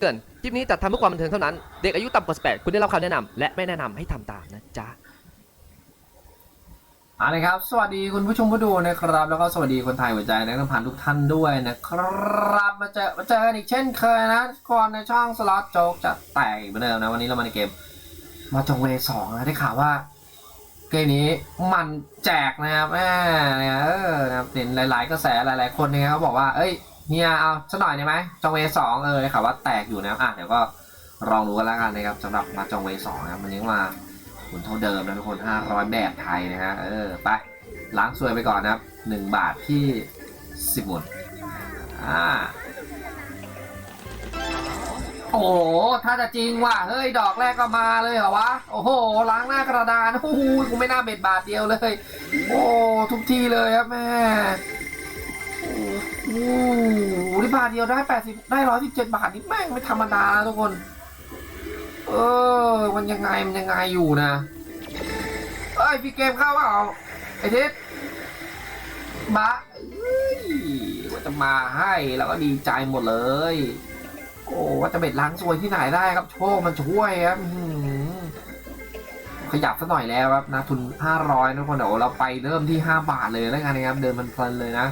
เกินคลิปนี้จัดทำเพื่อความบันเทิงเท่านั้น เด็กอายุต่ำกว่า18คุณได้รับคำแนะนำและไม่แนะนำให้ทำตามนะจ๊ะเอาละครับ สวัสดีคุณผู้ชมผู้ดูนะครับ แล้วก็สวัสดีคนไทยหัวใจนักผ่านทุกท่านด้วยนะครับ มาเจอมาเจอกันอีกเช่นเคยนะก่อนในช่องสล็อตโจ๊กจะแตกอีกเหมือนเดิมนะวันนี้เรามาในเกม มาจงเวสองนะได้ข่าวว่า เกมนี้มันแจกนะครับแม่เนี่ยเออนะครับเห็นหลาย ๆ กระแสหลาย ๆ คนนี่ยเขาบอกว่า เอ้ย เฮียเอาสักหน่อยได้ไหมจงเวสองเออข่าวว่าแตกอยู่นะครับอะเดี๋ยวก็ลองดูกันแล้วกันนะครับสำหรับมาจงเวสองนะครับมันยังมาหมุนเท่าเดิมนะทุกคน500แบบไทยนะฮะเออไปล้างซวยไปก่อนนะครับ 1 บาทที่ 10หมุนอ่าโอ้โห ถ้าจะจริงว่ะ เฮ้ย ดอกแรกก็มาเลยเหรอวะ โอ้โห ล้างหน้ากระดาน โอ้โหกูไม่น่าเบ็ดบาทเดียวเลย โอ้ ทุกทีเลยครับแม่ โอ้โหนี่บาทเดียวได้แปดสิบได้ร้อยสิบเจ็ดบาทนี่แม่งไม่ธรรมดาทุกคน เออ มันยังไงมันยังไงอยู่นะ เอ้ยพี่เกมเข้าเปล่าไอ้ทิศบะเอ้ยว่าจะมาให้แล้วก็ดีใจหมดเลย โอ้ว่าจะเบ็ดล้างซวยที่ไหนได้ครับ โชคมันช่วยครับขยับซะหน่อยแล้วครับนะทุน 500นะทุกคนเดี๋ยวเราไปเริ่มที่ 5 บาทเลยแล้วกันนะครับ เดินมันเพลินเลยนะ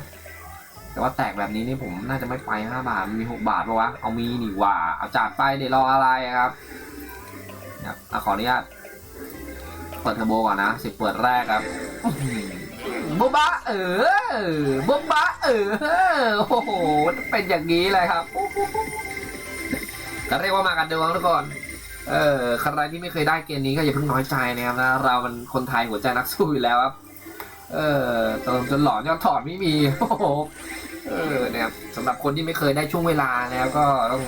แต่ว่าแตกแบบนี้นี่ผมน่าจะไม่ไป 5 บาทมันมี 6 บาทปะวะ เอามีนี่ว่า เอาจากไปเดี๋ยวรออะไรครับนะครับอขออนุญาต เปิดเทอร์โบก่อนนะสิบเปิดแรกครับบ๊บะเออบ๊บบะเออ โอ้โห เป็นอย่างนี้เลยครับก็เรียกว่ามากันดวงทุกคนเออใครที่ไม่เคยได้เกมนี้ก็อย่าเพิ่งน้อยใจนะครับนะเรามันคนไทยหัวใจนักสู้อยู่แล้วครับ เออเติมจนหลอนยอดถอดไม่มีโอ้โหเออนะครับสำหรับคนที่ไม่เคยได้ช่วงเวลานะครับก็ต้อง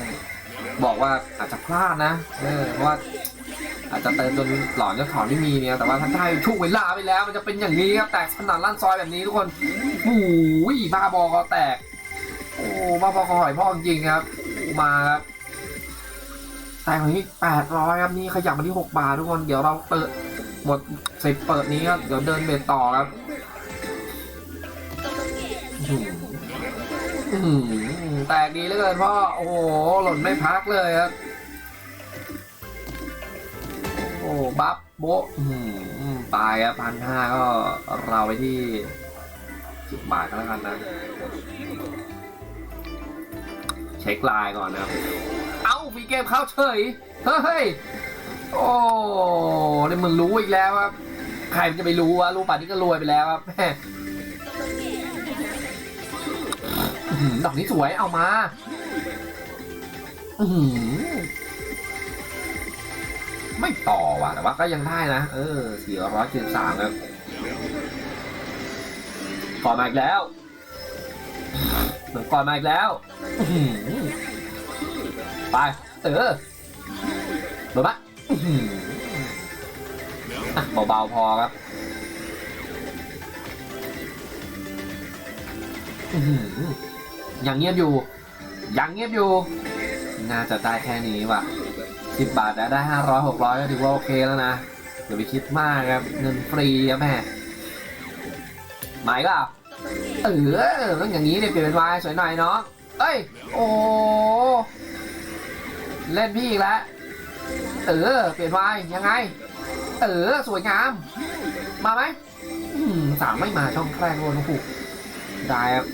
บอกว่าอาจจะพลาดนะเออเพราะว่าอาจจะเติมจนหลอนยอดถอดไม่มีเนี่ยแต่ว่าถ้าได้ช่วงเวลาไปแล้ว มันจะเป็นอย่างนี้ครับแตกสนั่นลั่นซอยแบบนี้ทุกคนโอ้ยบ้าบอคอแตก โอ้บ้าบอคอหอยพ่อจริงครับ มาครับแต่ของนี้แปดร้อยครับนี่ขยับมาที่หกบาททุกคนเดี๋ยวเราเปิดหมดเสร็จเปิดนี้ครับเดี๋ยวเดินเบรต่อครับ แตกดีเหลือเกินพ่อ โอ้โห หล่นไม่พักเลยครับ โอ้บัฟโบตายครับพันห้าก็เราไปที่สิบบาทก็แล้วกันนะ เช็คลน์ก่อนนะครับเอ้ามีเกมเข้าเฉย เฮ้ย โอ้เนี่ยมึงรู้อีกแล้วครับ ใครมันจะไปรู้วะรู้ป่านนี้ก็รวยไปแล้วครับ อดอกนี้สวยเอามา อืไม่ต่อว่ะแต่ว่าก็ยังได้นะ เออสี่ร้อยเจ็ดสามครับก่อนมาอีกแล้วเหมือนก่อนมาอีกแล้วไป เออโดนปะเบาๆพอครับอื ยังเงียบอยู่ ยังเงียบอยู่ น่าจะได้แค่นี้ว่ะสิบบาทแล้วได้ห้าร้อยหกร้อยก็ถือว่าโอเคแล้วนะอย่าไปคิดมากครับเงินฟรีครับแม่หมายก็เออต้องอย่างนี้เนี่ยเปลี่ยนเป็นวายสวยหน่อยเนาะเอ้ย โอ้เล่นพี่อีกแล้วเออเปลี่ยนวายยังไง เออสวยงาม มาไหมสามไม่มาช่องแรกโดนโอ้โหได้ครับ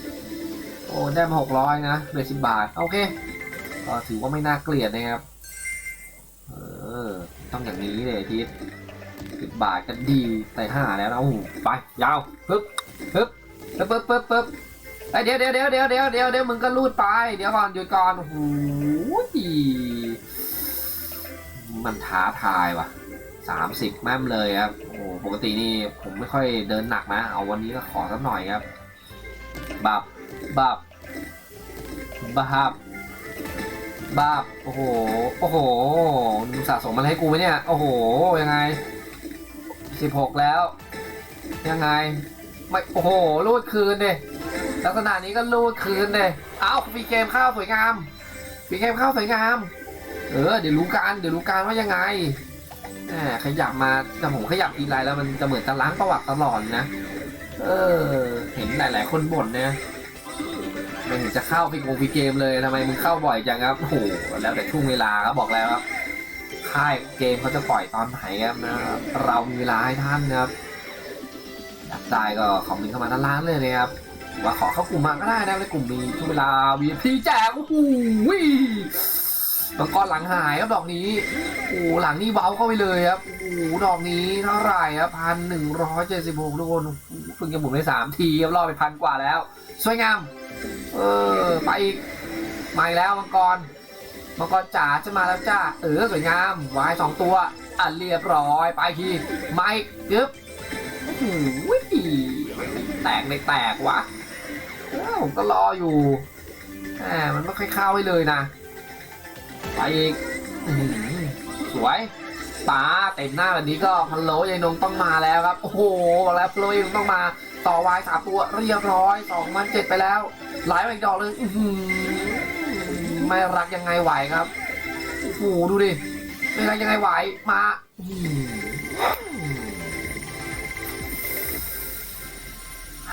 อ้ได้มาหกร้อยนะเหลือสิบบาท โอเค ก็ถือว่าไม่น่าเกลียดนะครับ เออ ต้องอย่างนี้เลยทีสิบบาทก็ดีแต่ห้าแล้วนะโอ้ไป ยาวปึ๊บปึ๊บปึ๊บปึ๊บปึ๊บปึ๊บเอ้ยเดี๋ยวเดี๋ยวเดี๋ยวเดี๋ยวเดี๋ยวเดี๋ยวเดี๋ยวมึงก็ลูดไป เดี๋ยวก่อนหยุดก่อนโอ้โหมันท้าทายว่ะสามสิบแม่มเลยครับ โอ้ปกตินี่ผมไม่ค่อยเดินหนักนะ เอาวันนี้ก็ขอสักหน่อยครับ บับ บับบับบับโอ้โห โอ้โหมึงสะสมมาให้กูไหมเนี่ย โอ้โห ยังไงสิบหกแล้ว ยังไง ไม่ โอ้โห รูดคืนเดลักษณะนี้ก็รูดคืนเดเอาฟีเกมข้าวสวยงามฟีเกมข้าวสวยงาม เออ เดี๋ยวรู้การ เดี๋ยวรู้การว่ายังไงแหมขยับมา แต่ผมขยับทีไรแล้วมันจะเหมือนจะล้างประวัติตลอดนะ เออ เห็นหลาย ๆ คนบ่นเนี่ย ไม่เห็นจะเข้าไปโกพีเกมเลยทำไมมึงเข้าบ่อยจังครับโอ้โหแล้วแต่ช่วงเวลาครับบอกแล้วครับค่ายเกมเขาจะปล่อยตอนไหนครับนะครับเรามีเวลาให้ท่านนะครับอยากได้ก็คอมเมนต์เข้ามาด้านล่างเลยนะครับว่าขอเข้ากลุ่มมาก็ได้นะในกลุ่มมีช่วงเวลา VIP แจกโอ้โหมังกรหลังหายครับดอกนี้โอ้หลังนี่เบ้าเข้าไปเลยครับโอ้ดอกนี้เท่าไหร่ครับพันหนึ่งร้อยเจ็ดสิบหกทุกคนเพิ่งจะหมุนไปสามทีครับรอไปพันกว่าแล้ว สวยงาม เออไปอีกมาอีกแล้วมังกรมังกรจ๋าจะมาแล้วจ้าเออสวยงามวายสองตัวอะเรียบร้อยไปทีไม่ยึบโอ้โหแตกในแตกวะเอ้าผมก็รออยู่แหมมันไม่ค่อยเข้าให้เลยนะไปอีกสวย ป๋าเต็มหน้าแบบนี้ก็พะโหลยายนงต้องมาแล้วครับ โอ้โหบอกแล้วพะโล้ยายนงต้องมาต่อวายสามตัวเรียบร้อยสองมันเจ็ดไปแล้วไหลาอีกดอกเลยไม่รักยังไงไหวครับโอ้โหดูดิไม่รักยังไงไหวมา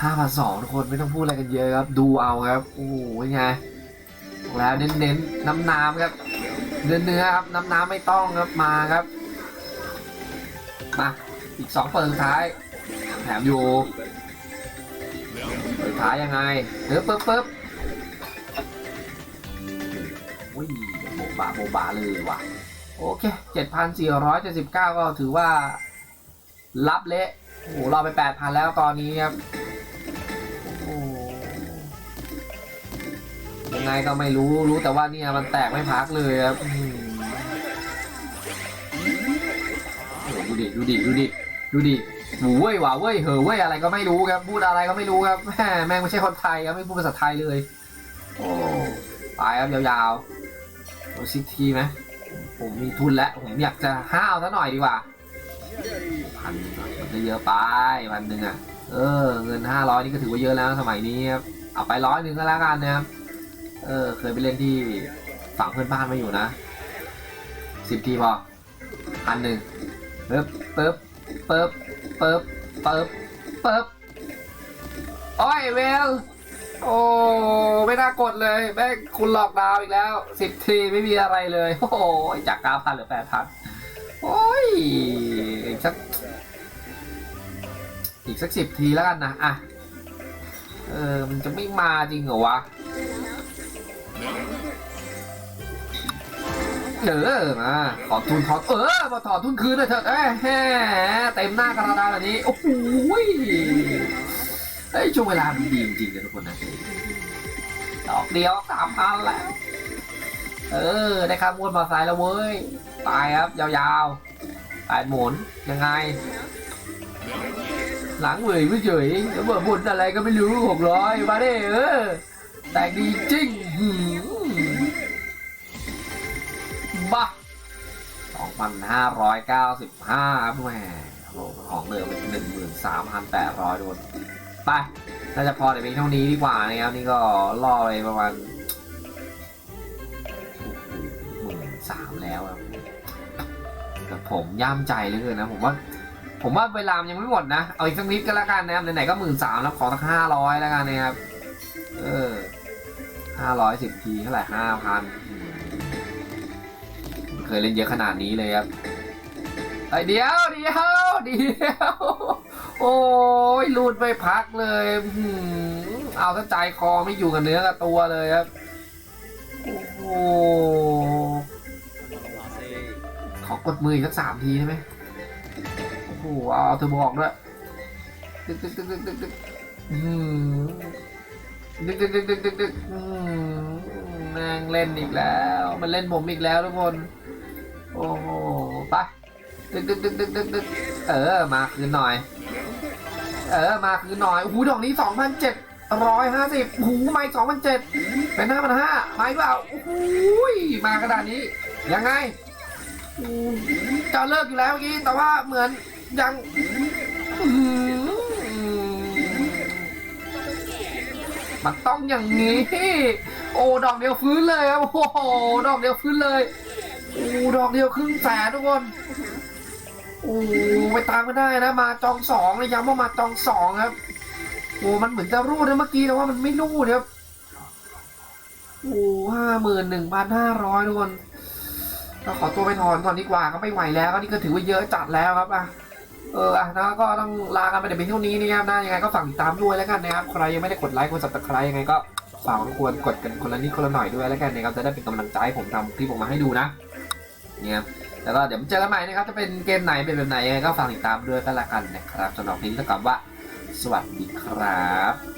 ห้าพันสองทุกคนไม่ต้องพูดอะไรกันเยอะครับ ดูเอาครับโอ้โหไงแล้วเน้นๆน้ำน้ำครับเนื้อเนื้อๆครับน้ำน้ำไม่ต้องครับมาครับ มาอีกสองเปิดสุดท้าย แถมอยู่สุดท้ายยังไงเออปึ๊บปึ๊บอุ้ยโบบาโบบาเลยว่ะ โอเค7,479ก็ถือว่า รับเละโอ้โหรอไป8,000แล้วตอนนี้ครับยังไงก็ไม่รู้รู้แต่ว่าเนี่ยมันแตกไม่พักเลยครับ ดูดิ ดูดิ ดูดิ ดูดิหมูเว้ยหว่าเว้ยเหอเว้ยอะไรก็ไม่รู้ครับ พูดอะไรก็ไม่รู้ครับแม่แม่งไม่ใช่คนไทยครับไม่พูดภาษาไทยเลย โอ้ตายครับยาวๆโอซิทีไหมผมมีทุนแล้ว ผมอยากจะห้าวซะหน่อยดีกว่าพันมันจะเยอะไปพันหนึ่งอะ เออ เงินห้าร้อยนี่ก็ถือว่าเยอะแล้วสมัยนี้ครับเอาไปร้อยหนึ่งก็แล้วกันนะครับ เออ เคยไปเล่นที่ฝั่งเพื่อนบ้านมาอยู่นะสิบทีพอพันหนึ่ง ปึ๊บปึ๊บปึ๊บเปิบเปิบเปิบโอ้ยเวล โอ้ไม่น่ากดเลยแม่คุณหลอกดาวอีกแล้วสิบทีไม่มีอะไรเลย โอ้โหจากเก้าพันหลือแปดพันโอ้ยอีกสักอีกสักสิบทีแล้วกันนะอะเออมันจะไม่มาจริงเหรอวะ เออมาขอทุนขอเออมาถอนทุนคืนเลยเถอะเอ้ยแหมเต็มหน้ากระดาษแบบนี้โอ้โหยเฮ้ยช่วงเวลามันดีจริงๆนะทุกคนนะดอกเดียวสามพันแล้ว เออได้ค่ามวนมาสายแล้วเว้ยไปครับยาวๆแปดหมุนยังไง หลังเหวยไม่เฉยแล้วเบิดบุญอะไรก็ไม่รู้หกร้อยมาดิเออแต่งดีจริง 2,595ครับแหมของเดิมเป็น13,800โดนไป น่าจะพอแต่เพียงเท่านี้ดีกว่านะครับ นี่ก็ล่อไปประมาณหมื่นสามแล้วครับแต่ผมย่ามใจเลยนะ ผมว่า ผมว่าเวลามันยังไม่หมดนะ เอาอีกสักนิดก็แล้วกันนะครับ ไหนๆก็หมื่นสามแล้วขอสักห้าร้อยแล้วกันนะครับ เออห้าร้อยสิบทีเท่าไหร่ห้าพัน ยเล่นเยอะขนาดนี้เลยครับไอเดียวเดียวเดียว โอ้ยรูดไม่พักเลยเอาถ้าใจคอไม่อยู่กับเนื้อกับตัวเลยครับ โอ้โหขอกดมืออีกสักสามทีได้ไหมโอ้โหเอาเธอบอกด้วยตึกตึกตึกตึกตึกตึกอืมตึกตึกตึกตึกตึกตึกอืมแม่งเล่นอีกแล้ว มันเล่นผมอีกแล้วทุกคน อ้โหไปตึกตึกตึกตึกตึกตึกเออ มาคืนหน่อย เออ มาคืนหน่อยโอ้โหดอกนี้สองพันเจ็ดร้อยห้าสิบโอ้โหไม่สองพันเจ็ดเป็นห้าพันห้าไม่เปล่าโอ้โหมากระดานนี้ ยังไงจะเลิกอยู่แล้วเมื่อกี้แต่ว่าเหมือนยังมันต้องอย่างนี้ โอ้ดอกเดียวฟื้นเลยครับโอ้โหดอกเดียวฟื้นเลย โอ้ดอกเดียวครึ่งแสนทุกคนโอ้ไปตามก็ได้นะ มาจองสองเลยย้ำว่ามาจองสองครับโอ้มันเหมือนจะรูดนะเมื่อกี้แต่ว่ามันไม่รูดครับโอ้ห้าหมื่นหนึ่งพันห้าร้อยทุกคนก็ขอตัวไปถอนก่อนดีกว่าก็ไม่ไหวแล้วก็นี่ก็ถือว่าเยอะจัดแล้วครับอะเอออะนะก็ต้องลากันไปเพียงเท่านี้นะครับนะยังไงก็ฝากติดตามด้วยแล้วกันนะครับใครยังไม่ได้กดไลค์กด subscribe ยังไงก็ฝากรบกวนกดกันคนละนิดคนละหน่อยด้วยแล้วกันนะครับจะได้เป็นกำลังใจให้ผมทำคลิปออกมาให้ดูนะ เนี่ยแล้วก็เดี๋ยวเจอกันใหม่นะครับจะเป็นเกมไหนเป็นแบบไหนยังไงก็ฝากติดตามด้วยกันละกันนะครับสำหรับคลิปนี้ต้องกลับว่า สวัสดีครับ